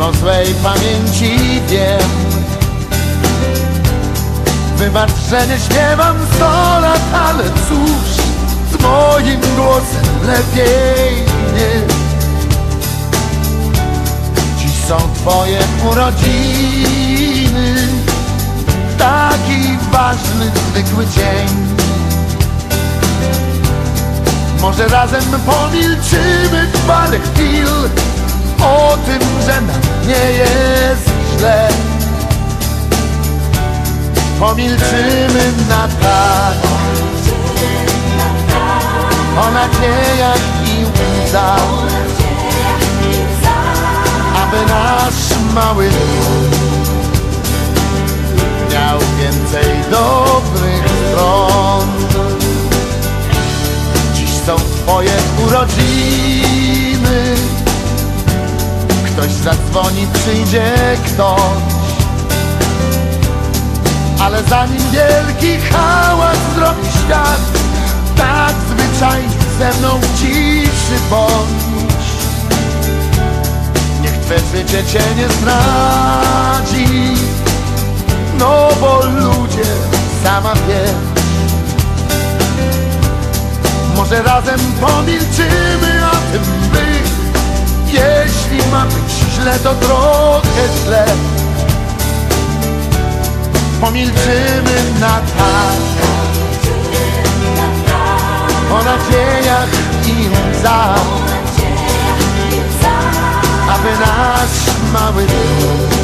o złej pamięci wiem. Wybacz, że nie śpiewam sto lat, ale cóż Z moim głosem lepiej nie. Dziś są twoje urodziny Taki ważny, zwykły dzień. Może razem pomilczymy parę chwil O tym, że nam nie jest źle. Pomilczymy na tak. O nadziejach i łzach Aby nasz mały Miał więcej zadzwoni, przyjdzie ktoś. Ale zanim wielki hałas zrobi świat Tak zwyczajnie ze mną ciszy bądź. Niech twe życie cię nie zdradzi No bo ludzie, sama wiesz. Może razem pomilczymy o tym by Jeśli ma być źle, to trochę źle. Pomilczymy na tak. O nadziejach i łzach. Aby nasz mały dom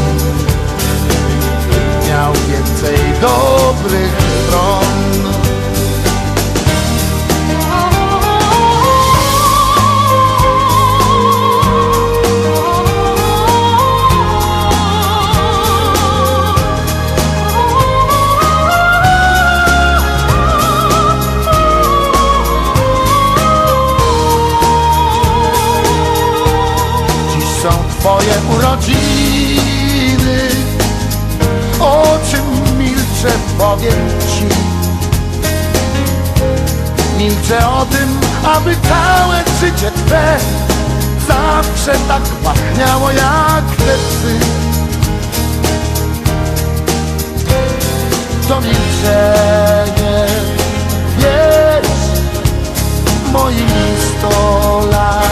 urodziny. O czym milczę powiem ci. Milczę o tym, aby całe życie twe Zawsze tak pachniało jak te psy. To milczenie, wiesz, moim listonoszem